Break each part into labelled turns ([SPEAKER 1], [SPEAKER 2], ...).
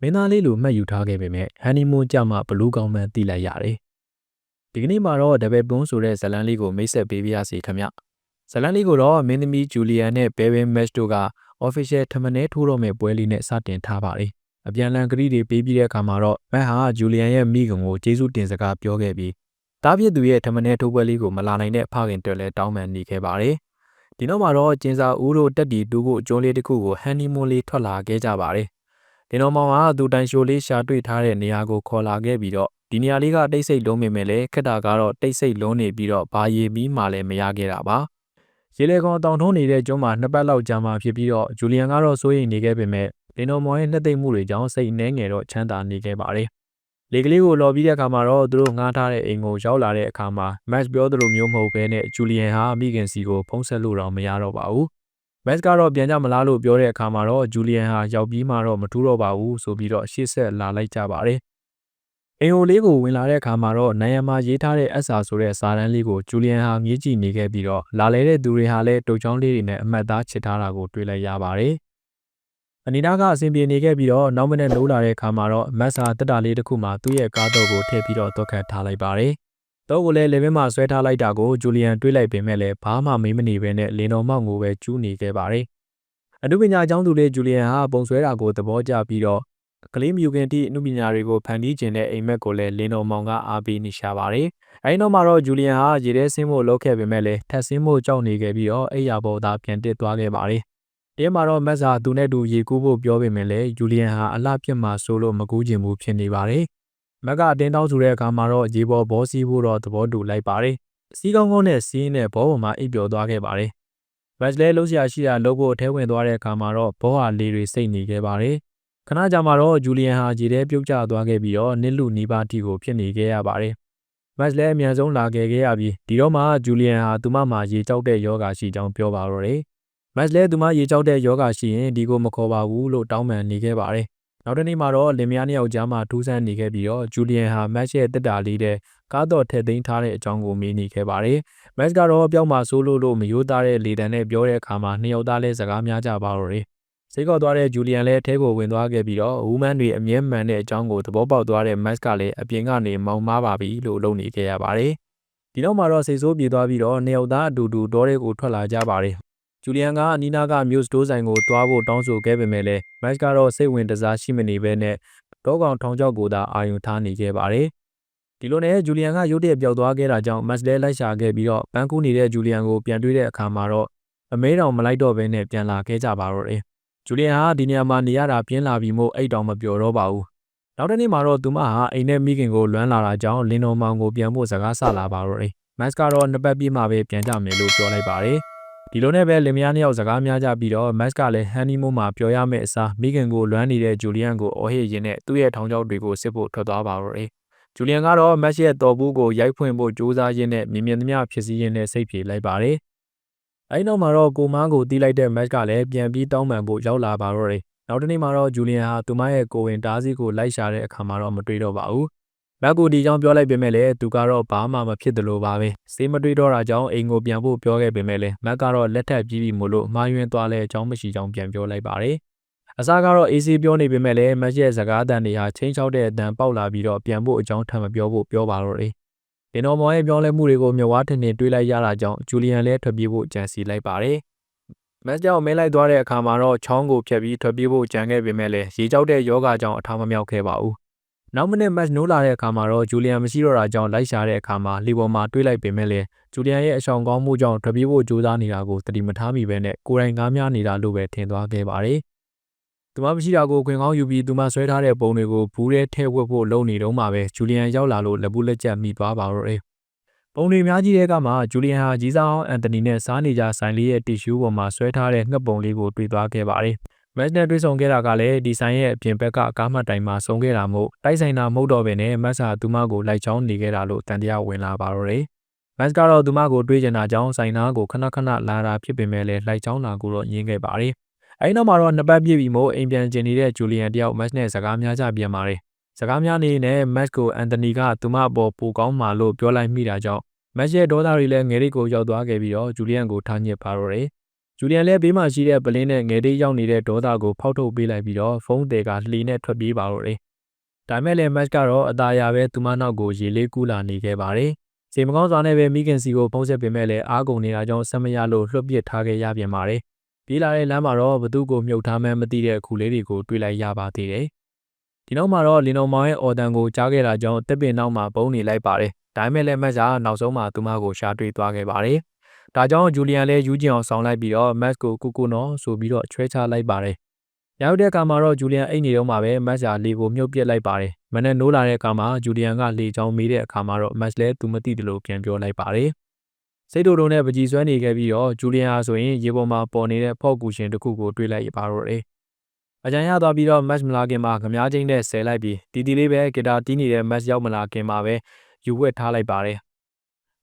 [SPEAKER 1] မင်းသားလေးလိုမှတ်ယူထားခဲ့ပေမဲ့ဟန်နီမွန်းကြမှာဘလူးကောင်းမှန်းသိလိုက်ရတယ်။ဒီကနေ့မှာတော့ဒဘယ်ပွန်းဆိုတဲ့ဇတ်လန်းလေးကိုမိတ်ဆက်ပေးပါရစေခင်ဗျ။ဇတ်လန်းလေးကိုတော့မင်းသမီးဂျူလီယန်နဲ့ဘဲဘဲမက်တို့က official ထမနဲထိုးတော့မဲ့ပွဲလေးနဲ့စတင်ထားပါတယ်။အပြန်လန်ကတိတွေပေးပြီးတဲ့အခါမှာတော့မက်ဟာဂျူလီယန်ရဲ့မိခင်ကိုကျေးဇူးတင်စကားပြောခဲ့ပြီးတားပြစ်သူရဲ့ထမနဲထိုးပွဲလေးကိုမလာနိုင်တဲ့ဖခင်တွေလည်းတောင်းပန်နေခဲ့ပါတယ်။ဒီနောက်မှာတော့ကျင်းစာဦးတို့တက်တီတူဖို့အကျုံးလေးတစ်ခုကိုဟန်နီမွန်းလေးထွက်လာခဲ့ကြပါတယ်။ ဒီနောက်မောင်ကသူတိုင်ရှိုလေးရှာတွေ့ထားတဲ့နေရာကိုခေါ်လာခဲ့ပြီးတော့ဒီနေရာလေးကတိတ်ဆိတ်လုံးမိမဲ့လေခက်တာကတော့တိတ်ဆိတ်လုံးနေပြီးတော့ဘာရီမီးမှလည်းမရခဲ့တာပါ။ရေလေကောင်တောင်ထုံးနေတဲ့ကျွန်းမှာနှစ်ပတ်လောက်ကြာမှဖြစ်ပြီးတော့ဂျူလီယန်ကတော့စိုးရိမ်နေခဲ့ပေမဲ့လင်တော်မောင်ရဲ့နှစ်သိမ့်မှုတွေကြောင့်စိတ်နှဲငယ်တော့ချမ်းသာနေခဲ့ပါတယ်။လေကလေးကိုလော်ပြီးတဲ့အခါမှာတော့သူတို့ငှားထားတဲ့အိမ်ကိုရောက်လာတဲ့အခါမှာမက်စ်ပြောသလိုမျိုးမဟုတ်ဘဲနဲ့ဂျူလီယန်ဟာမိခင်စီကိုဖုံးဆက်လို့တော့မရတော့ပါဘူး။ မက်စ်ကတော့ပြန်ကြမလားလို့ပြောတဲ့အခါမှာတော့ဂျူလီယန်ဟာရောက်ပြီးမှတော့မထူးတော့ပါဘူးဆိုပြီးတော့ရှေ့ဆက်လာလိုက်ကြပါတယ်။အိမ်ဟိုလေးကိုဝင်လာတဲ့အခါမှာတော့နိုင်ရမှာရေးထားတဲ့အဆာဆိုတဲ့စာတန်းလေးကိုဂျူလီယန်ဟာမြည်ကြည့်နေခဲ့ပြီးတော့လာလဲတဲ့သူတွေဟာလည်းတုတ်ချောင်းလေးတွေနဲ့အမှတ်သားချစ်ထားတာကိုတွေ့လိုက်ရပါတယ်။အနီနာကအဆင်ပြေနေခဲ့ပြီးတော့နောက်မနေ့နိုးလာတဲ့အခါမှာတော့မတ်စာတက်တာလေးတစ်ခုမှသူ့ရဲ့ကားတော့ကိုထည့်ပြီးတော့သွက်ခတ်ထားလိုက်ပါတယ်။ တော့ကိုလည်းလေဘင်းမှာဆွဲထားလိုက်တာကိုဂျူလီယန်တွေးလိုက်ပေမဲ့လည်းဘာမှမေးမနေဘဲနဲ့လင်းတော်မောက်ကိုပဲကျူးနေခဲ့ပါတယ်။အနုပညာကျောင်းသူလေးဂျူလီယန်ဟာပုံဆွဲတာကိုသဘောကျပြီးတော့ကလေးမြူခင်တိအနုပညာတွေကိုဖန်တီးခြင်းတဲ့အိမ်မက်ကိုလည်းလင်းတော်မောင်ကအားပေးနေရှာပါတယ်။အဲဒီနောက်မှာတော့ဂျူလီယန်ဟာရေထဲဆင်းဖို့လုပ်ခဲ့ပေမဲ့လည်းထပ်ဆင်းဖို့ကြောက်နေခဲ့ပြီးတော့အိယာပေါ်သားပြန်တက်သွားခဲ့ပါတယ်။တင်းမှာတော့မက်ဆာသူနဲ့တူရေကူးဖို့ပြောပေမဲ့လည်းယူလီယန်ဟာအလှပြစ်မှာဆိုလို့မကူးချင်ဘူးဖြစ်နေပါတယ်။ မက်ကအတင်းတောင်းဆိုတဲ့အခါမှာတော့ရေပေါ်ဘောစီးဖို့တော့သဘောတူလိုက်ပါတယ်။စီးကောင်းကောင်းနဲ့စီးနဲ့ဘောပေါ်မှာအိပ်ပျော်သွားခဲ့ပါတယ်။ဘတ်လဲလှုပ်ရှားရှိတာလှုပ်ဖို့အထဲဝင်သွားတဲ့အခါမှာတော့ဘောဟာလေတွေစိတ်နေခဲ့ပါတယ်။ခဏကြာမှတော့ဂျူလီယန်ဟာရေထဲပြုတ်ကျသွားခဲ့ပြီးတော့နစ်လူနီးပါးတီကိုဖြစ်နေခဲ့ရပါတယ်။မတ်လည်းအမြန်ဆုံးလာခဲ့ခဲ့ရပြီးဒီတော့မှဂျူလီယန်ဟာသူမမှာရေကြောက်တဲ့ယောဂါရှိကြောင်းပြောပါတော့တယ်။မတ်လည်းသူမရေကြောက်တဲ့ယောဂရှိရင်ဒီကိုမခေါ်ပါဘူးလို့တောင်းပန်နေခဲ့ပါတယ်။ နောက်တစ်နေ့မှာတော့လင်မယားနှစ်ယောက်ကြားမှာထူးဆန်းနေခဲ့ပြီးတော့ဂျူလီယန်ဟာမတ်ရဲ့တက်တာလေးတဲ့ကားတော်ထည့်သိမ်းထားတဲ့အကြောင်းကိုမေးနေခဲ့ပါတယ်။မတ်ကတော့ပြောင်းမှာစိုးလို့လို့မယိုးသားတဲ့လေတံနဲ့ပြောတဲ့အခါမှာနှစ်ယောက်သားလည်းစကားများကြပါတော့တယ်။စိတ်ကောက်သွားတဲ့ဂျူလီယန်လည်းအထဲကိုဝင်သွားခဲ့ပြီးတော့ဝူမန်တွေအမြဲမှန်တဲ့အကြောင်းကိုသဘောပေါက်သွားတဲ့မတ်ကလည်းအပြင်ကနေမောင်းမားပါပြီလို့လုပ်နေခဲ့ရပါတယ်။ဒီနောက်မှာတော့စိတ်ဆိုးပြေသွားပြီးတော့နှစ်ယောက်သားအတူတူတောထဲကိုထွက်လာကြပါတယ် ဂျူလီယန်ကအနီးနားကမြို့စတိုးဆိုင်ကိုတွားဖို့တောင်းဆိုခဲ့ပေမဲ့လည်းမက်ကတော့စိတ်ဝင်တစားရှိမနေဘဲနဲ့တောကောင်ထောင်ချောက်ကိုသာအာရုံထားနေခဲ့ပါတယ်။ဒီလိုနဲ့ဂျူလီယန်ကရုတ်တရက်ပျောက်သွားခဲ့တာကြောင့်မက်လဲလိုက်ရှာခဲ့ပြီးတော့ပန်းကူးနေတဲ့ဂျူလီယန်ကိုပြန်တွေ့တဲ့အခါမှာတော့အမဲတော်မလိုက်တော့ဘဲနဲ့ပြန်လာခဲ့ကြပါတော့တယ်။ဂျူလီယန်ဟာဒီနေရာမှာနေရတာပြင်းလာပြီးမို့အိတ်တောင်မပျော်တော့ပါဘူး။နောက်တစ်နေ့မှာတော့သူမဟာအိမ်နဲ့မိခင်ကိုလွမ်းလာတာကြောင့်လင်းတော်မောင်ကိုပြန်ဖို့စကားဆလာပါတော့တယ်။မက်ကတော့နှစ်ပတ်ပြည့်မှပဲပြန်ကြမယ်လို့ပြောလိုက်ပါတယ်။ ဒီလိုနဲ့ပဲလင်မယားနှစ်ယောက်စကားများကြပြီးတော့မတ်ကလည်းဟန်နီမွန်းမှာပြောရမယ့်အစားမိခင်ကိုလွမ်းနေတဲ့ဂျူလီယန်ကိုအော်ဟစ်ရင်းနဲ့သူ့ရဲ့ထောင်ချောက်တွေကိုစစ်ဖို့ထွက်သွားပါတော့တယ်။ဂျူလီယန်ကတော့မတ်ရဲ့တော်ဘူးကိုရိုက်ဖွင့်ဖို့ကြိုးစားရင်းနဲ့မြင်မြင်သမျှဖြစ်စည်းရင်းနဲ့စိတ်ပြေလိုက်ပါတယ်။အဲဒီနောက်မှာတော့ကိုမားကိုတီးလိုက်တဲ့မတ်ကလည်းပြန်ပြီးတောင်းပန်ဖို့ရောက်လာပါတော့တယ်။နောက်တနေ့မှာတော့ဂျူလီယန်ဟာသူမရဲ့ကိုဝင်တားစီကိုလိုက်ရှာတဲ့အခါမှာတော့မတွေ့တော့ပါဘူး မက်ကိုဒီကြောင့်ပြောလိုက်ပေမဲ့လည်းသူကတော့ဘာမှမဖြစ်တယ်လို့ပါပဲစေးမတွေးတော့တာကြောင့်အိမ်ကိုပြန်ဖို့ပြောခဲ့ပေမဲ့လည်းမက်ကတော့လက်ထပ်ပြီးပြီမို့လို့မှားယွင်းသွားလဲအကြောင်းမရှိကြောင်းပြန်ပြောလိုက်ပါတယ်အစားကတော့အေးဆေးပြောနေပေမဲ့လည်းမက်ရဲ့စကားအတန်တွေဟာချင်းချောက်တဲ့အတန်ပေါက်လာပြီးတော့ပြန်ဖို့အကြောင်းထပ်မပြောဖို့ပြောပါတော့တယ်ဒင်တော်မော်ရဲ့ပြောလဲမှုတွေကိုမြဝါထင်ထင်တွေးလိုက်ရတာကြောင့်ဂျူလီယန်လည်းထွက်ပြေးဖို့ကြံစီလိုက်ပါတယ်မက်ကြောင့်မဲလိုက်သွားတဲ့အခါမှာတော့ချောင်းကိုဖြတ်ပြီးထွက်ပြေးဖို့ကြံခဲ့ပေမဲ့လည်းရေကြောက်တဲ့ယောဂကြောင့်အထာမမြောက်ခဲ့ပါဘူး နောက်မနေ့မတ်နိုးလာတဲ့အခါမှာတော့ဂျူလီယန်မရှိတော့တာကြောင့်လိုက်ရှာတဲ့အခါမှာလီပေါ်မှာတွေးလိုက်ပေမဲ့လည်းဂျူလီယန်ရဲ့အဆောင်ကောင်းမှုကြောင့်တပြေးဖို့ကြိုးစားနေတာကိုတတိမထားမိပဲနဲ့ကိုယ်တိုင်ကားများနေတာလို့ပဲထင်သွားခဲ့ပါတယ်။သူမမရှိတာကိုခွင်ကောင်းယူပြီးသူမဆွဲထားတဲ့ပုံတွေကိုဘူးထဲထည့်ဝက်ဖို့လုပ်နေတော့မှပဲဂျူလီယန်ရောက်လာလို့လက်ပူးလက်ကျက်မိသွားပါတော့တယ်။ပုံတွေများကြီးတဲ့ကမှဂျူလီယန်ဟာကြီးစားအောင်အန်တိုနီနဲ့စားနေကြဆိုင်လေးရဲ့တီရှူးပေါ်မှာဆွဲထားတဲ့ငှက်ပုံလေးကိုတွေ့သွားခဲ့ပါတယ်။ မက်နဲ့တွေ့ဆုံခဲ့တာကလည်းဒီဆိုင်ရဲ့အပြင်ဘက်ကကားမှတ်တိုင်မှာဆုံခဲ့တာမို့တိုက်ဆိုင်တာမဟုတ်တော့ဘဲနဲ့မက်ဆာသူမကိုလိုက်ချောင်းနေခဲ့တာလို့တန်တရားဝင်လာပါတော့တယ်။မက်ကတော့သူမကိုတွေးချင်တာကြောင့်ဆိုင်နာကိုခဏခဏလာတာဖြစ်ပေမဲ့လည်းလိုက်ချောင်းလာကိုတော့ညင်းခဲ့ပါတယ်။အဲဒီနောက်မှာတော့နှစ်ပတ်ပြည့်ပြီမို့အိမ်ပြန်ကျင်နေတဲ့ဂျူလီယန်တယောက်မက်နဲ့စကားများကြပြန်ပါတယ်။စကားများနေနဲ့မက်ကိုအန်တိုနီကသူမအပေါ်ပိုကောင်းမှလို့ပြောလိုက်မိတာကြောင့်မက်ရဲ့ဒေါသတွေလည်းငယ်ရိတ်ကိုရောက်သွားခဲ့ပြီးတော့ဂျူလီယန်ကိုထားညစ်ပါတော့တယ်။ ဂျူလီယန်လည်းဘေးမှာရှိတဲ့ပလင်းနဲ့ငယ်သေးရောက်နေတဲ့ဒေါသကိုဖောက်ထုတ်ပေးလိုက်ပြီးတော့ဖုန်းတွေကလှီနဲ့ထွက်ပြေးပါတော့တယ်။ဒါမဲ့လည်းမတ်ကတော့အသာရပဲသူမနောက်ကိုရေလေးကူးလာနေခဲ့ပါတယ်။စေမကောင်းစွာနဲ့ပဲမိခင်စီကိုဖုံးဆက်ပေမဲ့လည်းအားကုန်နေတာကြောင့်ဆက်မရလို့လွှတ်ပစ်ထားခဲ့ရပြန်ပါတယ်။ပြေးလာတဲ့လမ်းမှာတော့ဘသူ့ကိုမြုပ်ထားမှန်းမသိတဲ့ခုလေးတွေကိုတွေ့လိုက်ရပါသေးတယ်။ဒီနောက်မှာတော့လင်တော်မောင်ရဲ့အော်တန်ကိုကြားခဲ့တာကြောင့်တက်ပင်နောက်မှာပုံနေလိုက်ပါတယ်။ဒါမဲ့လည်းမတ်ကနောက်ဆုံးမှာသူမကိုရှာတွေ့သွားခဲ့ပါတယ်။ ဒါကြောင့်ဂျူလီယန်လည်းယူဂျင်အောင်ဆောင်လိုက်ပြီးတော့မတ်ကိုကူကူနော်ဆိုပြီးတော့ချွဲချလိုက်ပါတယ်။ရောက်တဲ့အခါမှာတော့ဂျူလီယန်အိတ်နေတော့မှပဲမတ်ကလေကိုမြုပ်ပစ်လိုက်ပါတယ်။မနဲ့နိုးလာတဲ့အခါမှာဂျူလီယန်ကလေချောင်းမေးတဲ့အခါမှာတော့မတ်လည်းသူမသိတယ်လို့ပြန်ပြောလိုက်ပါတယ်။စိတ်တူတုံနဲ့ပကြီးဆွဲနေခဲ့ပြီးတော့ဂျူလီယန်ဟာဆိုရင်ရေပေါ်မှာပေါ်နေတဲ့ဖော့ကူရှင်တစ်ခုကိုတွေ့လိုက်ပါတော့တယ်။အကြံရသွားပြီးတော့မတ်မလာခင်မှာခမားချင်းနဲ့ဆဲလိုက်ပြီးတီတီလေးပဲဂီတာတီးနေတဲ့မတ်ရောက်မလာခင်မှာပဲယူဝက်ထားလိုက်ပါတယ်။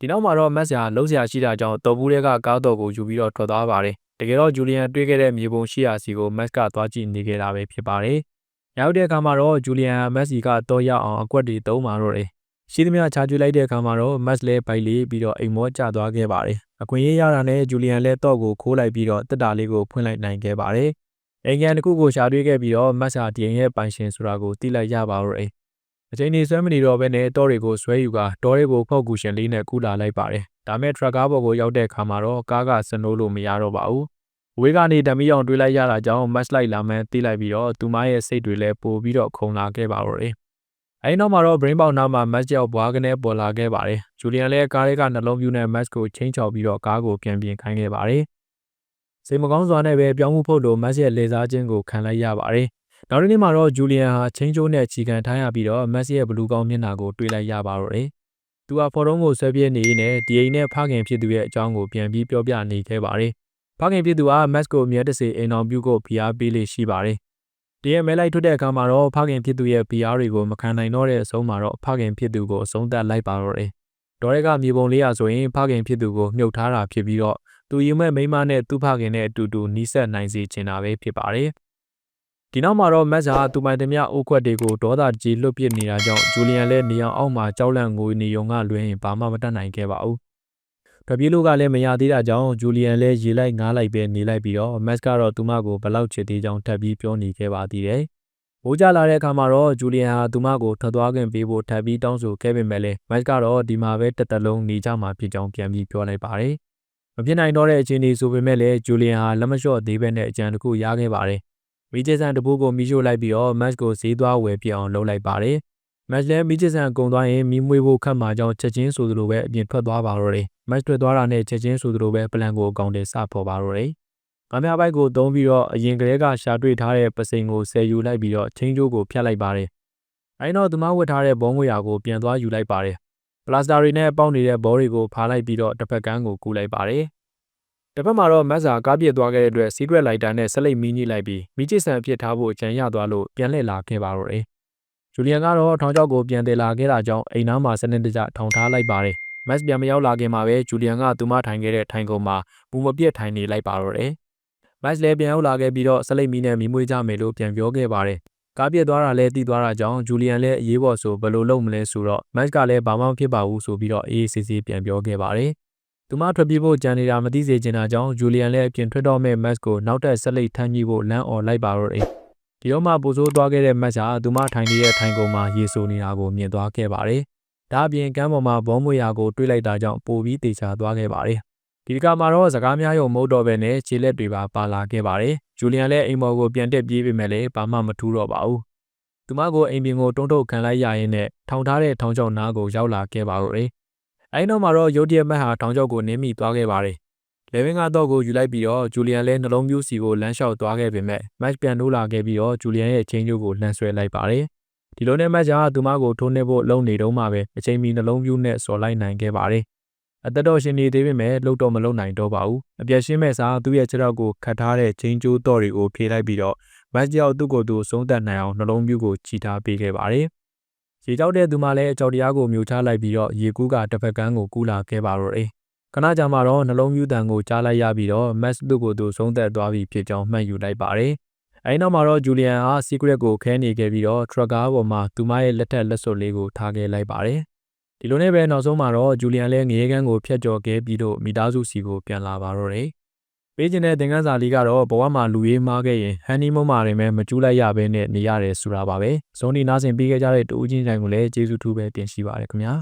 [SPEAKER 1] ဒီနောက်မှာတော့မတ်ဆရာလုံးဆရာရှိတာကြောင့်တော်ဘူးတွေကကားတော်ကိုယူပြီးတော့ထွက်သွားပါတယ်။တကယ်တော့ဂျူလီယန်တွေ့ခဲ့တဲ့မြေပုံရှိရာစီကိုမတ်ကသွားကြည့်နေခဲ့တာပဲဖြစ်ပါတယ်။ရောက်တဲ့အခါမှာတော့ဂျူလီယန်မတ်စီကတော့ရောက်အောင်အကွက်တွေတုံးมาတော့တယ်။ရှိသမျှချာကျွေးလိုက်တဲ့အခါမှာတော့မတ်လည်းပိုက်လေးပြီးတော့အိမ်မောကျသွားခဲ့ပါတယ်။အခွင့်အရေးရတာနဲ့ဂျူလီယန်လည်းတော့ကိုခိုးလိုက်ပြီးတော့တက်တာလေးကိုဖွင့်လိုက်နိုင်ခဲ့ပါတယ်။အိမ်ကန်တစ်ခုကိုရှာတွေ့ခဲ့ပြီးတော့မတ်စာဒီအိမ်ရဲ့ပိုင်ရှင်ဆိုတာကိုသိလိုက်ရပါတော့တယ်။ အချိန်ကြီးဆွဲမနေတော့ဘဲနဲ့တောတွေကိုဆွဲယူကတောတွေကိုဖောက်ကူရှင်လေးနဲ့ကူလာလိုက်ပါတယ်။ဒါမဲ့ထရက်ကားပေါ်ကိုရောက်တဲ့အခါမှာတော့ကားကစနိုးလို့မရတော့ပါဘူး။ဝေးကနေတမီအောင်တွေးလိုက်ရတာကြောင့်မတ်လိုက်လာမှန်းသိလိုက်ပြီးတော့သူမရဲ့စိတ်တွေလည်းပိုပြီးတော့ခုန်လာခဲ့ပါတော့တယ်။အဲဒီနောက်မှာတော့ brain box နောက်မှာ match ရောက်ဘွားကနေပေါ်လာခဲ့ပါတယ်။ဂျူလီယန်လည်းကားလေးကနှလုံးပြူးနဲ့ match ကိုချင်းချောက်ပြီးတော့ကားကိုပြန်ပြင်ခိုင်းခဲ့ပါတယ်။စိတ်မကောင်းစွာနဲ့ပဲပြောင်းမှုဖို့လို့ match ရဲ့လေစားခြင်းကိုခံလိုက်ရပါတယ်။ နောက်တစ်နေ့မှာတော့ဂျူလီယန်ဟာချင်းချိုးနဲ့ချီကန်ထားရပြီးတော့ match ရဲ့ဘလူးကောင်းမျက်နှာကိုတွေ့လိုက်ရပါတော့တယ်။သူဟာဖော်တုံးကိုဆွဲပြင်းနေနဲ့ဒီအိမ်နဲ့ဖခင်ဖြစ်သူရဲ့အကြောင်းကိုပြန်ပြီးပြောပြနေခဲ့ပါတယ်။ဖခင်ဖြစ်သူက match ကိုမြဲတစေအိမ်အောင်ပြုကိုဖိအားပေးလေးရှိပါတယ်။တရက်မဲလိုက်ထွက်တဲ့အခါမှာတော့ဖခင်ဖြစ်သူရဲ့ PR တွေကိုမခံနိုင်တော့တဲ့အဆုံးမှာတော့ဖခင်ဖြစ်သူကိုအဆုံးသတ်လိုက်ပါတော့တယ်။ဒေါ်ရဲကမြေပုံလေးရဆိုရင်ဖခင်ဖြစ်သူကိုမြုပ်ထားတာဖြစ်ပြီးတော့သူယူမဲ့မိမနဲ့သူ့ဖခင်နဲ့အတူတူနီးစပ်နိုင်စေချင်တာပဲဖြစ်ပါတယ်။ ဒီနောက်မှာတော့မက်ဆာသူပိုင်သမျှအိုးခွက်တွေကိုဒေါသကြီးလွတ်ပစ်နေတာကြောင့်ဂျူလီယန်လည်းနေအောင်အောက်မှာကြောက်လန့်ငိုနေုံကလွှဲရင်ဘာမှမတတ်နိုင်ခဲ့ပါဘူး။တပြေးလို့ကလည်းမရသေးတာကြောင့်ဂျူလီယန်လည်းရေလိုက်ငားလိုက်ပဲနေလိုက်ပြီးတော့မက်ကတော့သူမကိုဘလောက်ချစ်သေးကြောင်းထပ်ပြီးပြောနေခဲ့ပါသေးတယ်။မိုးကြလာတဲ့အခါမှာတော့ဂျူလီယန်ဟာသူမကိုထွက်သွားခင်ပေးဖို့ထပ်ပြီးတောင်းဆိုခဲ့ပေမဲ့လည်းမက်ကတော့ဒီမှာပဲတစ်သက်လုံးနေကြမှာဖြစ်ကြောင်းပြန်ပြီးပြောလိုက်ပါတယ်။မဖြစ်နိုင်တော့တဲ့အခြေအနေဆိုပေမဲ့လည်းဂျူလီယန်ဟာလက်မလျှော့သေးပဲနဲ့အကြံတစ်ခုရခဲ့ပါတယ်။ မီဂျက်ဆန်တပူးကိုမီးရှို့လိုက်ပြီးတော့မက်ကိုဈေးသွားဝယ်ပြအောင်လုပ်လိုက်ပါတယ်။မက်လည်းမီဂျက်ဆန်ကုံသွားရင်မီးမွေးဖို့ခတ်မှကြောင်းချက်ချင်းဆိုသလိုပဲအပြင်ထွက်သွားပါတော့တယ်။မက်ထွက်သွားတာနဲ့ချက်ချင်းဆိုသလိုပဲပလန်ကိုအကောင့်တွေစပေါ်ပါတော့တယ်။ငါးမြပိုက်ကိုသုံးပြီးတော့အရင်ကလေးကရှာတွေ့ထားတဲ့ပစိန်ကိုဆယ်ယူလိုက်ပြီးတော့ချင်းကျိုးကိုဖြတ်လိုက်ပါတယ်။အဲဒီတော့သူမဝတ်ထားတဲ့ဘုံငွေရာကိုပြန်သွားယူလိုက်ပါတယ်။ပလာစတာတွေနဲ့ပေါက်နေတဲ့ဘောတွေကိုဖားလိုက်ပြီးတော့တစ်ဖက်ကန်းကိုကူးလိုက်ပါတယ်။ တစ်ဖက်မှာတော့မက်ဆာကားပြစ်သွားခဲ့တဲ့အတွက်စီးကွက်လိုက်တာနဲ့ဆက်လက်မီးညှိလိုက်ပြီးမီးချစ်ဆန်ဖြစ်ထားဖို့အကြံရသွားလို့ပြန်လှည့်လာခဲ့ပါတော့တယ်။ဂျူလီယန်ကတော့ထောင်ချောက်ကိုပြန်တယ်လာခဲ့တာကြောင့်အိမ်နားမှာစနစ်တကျထောင်ထားလိုက်ပါတယ်။မက်စ်ပြန်မရောက်လာခင်မှာပဲဂျူလီယန်ကသူမထိုင်ခဲ့တဲ့ထိုင်ကုန်မှာမူမပြတ်ထိုင်နေလိုက်ပါတော့တယ်။မက်စ်လည်းပြန်ရောက်လာခဲ့ပြီးတော့ဆက်လက်မီးနဲ့မီးမွေးကြမယ်လို့ပြန်ပြောခဲ့ပါတယ်။ကားပြစ်သွားတာလည်းတည်သွားတာကြောင့်ဂျူလီယန်လည်းအရေးပေါ်ဆိုဘယ်လိုလုပ်မလဲဆိုတော့မက်ကလည်းဘာမှမဖြစ်ပါဘူးဆိုပြီးတော့အေးအေးဆေးဆေးပြန်ပြောခဲ့ပါတယ်။ သူမထွက်ပြေးဖို့ကြံနေတာမသိစေချင်တာကြောင့်ဂျူလီယန်လည်းအပြင်ထွက်တော့မဲ့မက်ကိုနောက်ထပ်ဆက်လက်ထမ်းမိဖို့လမ်းអော်လိုက်ပါတော့တယ်။ဒီတော့မှပိုဆိုးသွားခဲ့တဲ့မက်ဟာသူမထိုင်နေတဲ့ထိုင်ကုန်မှာရေဆိုနေတာကိုမြင်သွားခဲ့ပါတယ်။ဒါအပြင်ကမ်းပေါ်မှာဘောမွေရာကိုတွေးလိုက်တာကြောင့်ပိုပြီးတေချာသွားခဲ့ပါတယ်။ဒီကမှာတော့စကားများရုံမဟုတ်တော့ဘဲနဲ့ခြေလက်တွေပါပါလာခဲ့ပါတယ်။ဂျူလီယန်လည်းအိမ်မော်ကိုပြန်တက်ပြေးပေမဲ့လည်းဘာမှမထူးတော့ပါဘူး။သူမကိုအိမ်ပြင်ကိုတွန်းထုတ်ခံလိုက်ရရင်နဲ့ထောင်ထားတဲ့ထောင်ချောက်နားကိုရောက်လာခဲ့ပါတော့တယ်။ အဲဒီနောက်မှာတော့ရုတ်တရက်မက်ဟာထောင်ချောက်ကိုနင်းမိသွားခဲ့ပါတယ်။လေဝင်းကတော့ကိုယူလိုက်ပြီးတော့ဂျူလီယန်လည်းနှလုံးပြူးစီကိုလမ်းလျှောက်သွားခဲ့ပေမဲ့မက်ပြန်လို့လာခဲ့ပြီးတော့ဂျူလီယန်ရဲ့ချင်းကျိုးကိုလှန်ဆွဲလိုက်ပါတယ်။ဒီလိုနဲ့မက်ဂျာကသူမကိုထိုးနှက်ဖို့လုံနေတော့မှပဲအချိန်မီနှလုံးပြူးနဲ့စော်လိုက်နိုင်ခဲ့ပါတယ်။အသက်တော်ရှင်နေသေးပေမဲ့လှုပ်တော့မလုံနိုင်တော့ပါဘူး။အပြက်ရှင်းမဲ့စာသူ့ရဲ့ခြေထောက်ကိုခတ်ထားတဲ့ချင်းကျိုးတော့တွေကိုဖြေလိုက်ပြီးတော့မက်ကြောက်သူ့ကိုယ်သူဆုံးသက်နိုင်အောင်နှလုံးပြူးကိုချီထားပေးခဲ့ပါတယ်။ ရေကြောက်တဲ့သူမှလည်းအကြောက်တရားကိုမြူချလိုက်ပြီးတော့ရေကူးကတစ်ဖက်ကန်းကိုကူးလာခဲ့ပါတော့တယ်။ခဏကြာမှတော့နှလုံးပြူးတန်ကိုကြားလိုက်ရပြီးတော့မက်သူ့ကိုယ်သူဆုံးသက်သွားပြီဖြစ်ကြောင်းမှတ်ယူလိုက်ပါတယ်။အဲဒီနောက်မှာတော့ဂျူလီယန်ဟာ secret ကိုခဲနေခဲ့ပြီးတော့ trucker ပေါ်မှာသူမရဲ့လက်ထက်လက်စွပ်လေးကိုထားခဲ့လိုက်ပါတယ်။ဒီလိုနဲ့ပဲနောက်ဆုံးမှာတော့ဂျူလီယန်လည်းငရေကန်းကိုဖျက်ကျော်ခဲ့ပြီးတော့မိသားစုစီကိုပြန်လာပါတော့တယ်။ ပေးခြင်းတဲ့သင်ခန်းစာလေးကတော့ဘဝမှာလူရေးမားခဲ့ရင်ဟန်နီမွန်းမှာတွင်ပဲမကျူးလိုက်ရဘဲနဲ့နေရတယ်ဆိုတာပါပဲဇွန်ဒီနားဆင်ပေးခဲ့ကြတဲ့တူဦးချင်းတိုင်းကိုလည်းကျေးဇူးထူးပဲတင်ရှိပါရခင်ဗျာ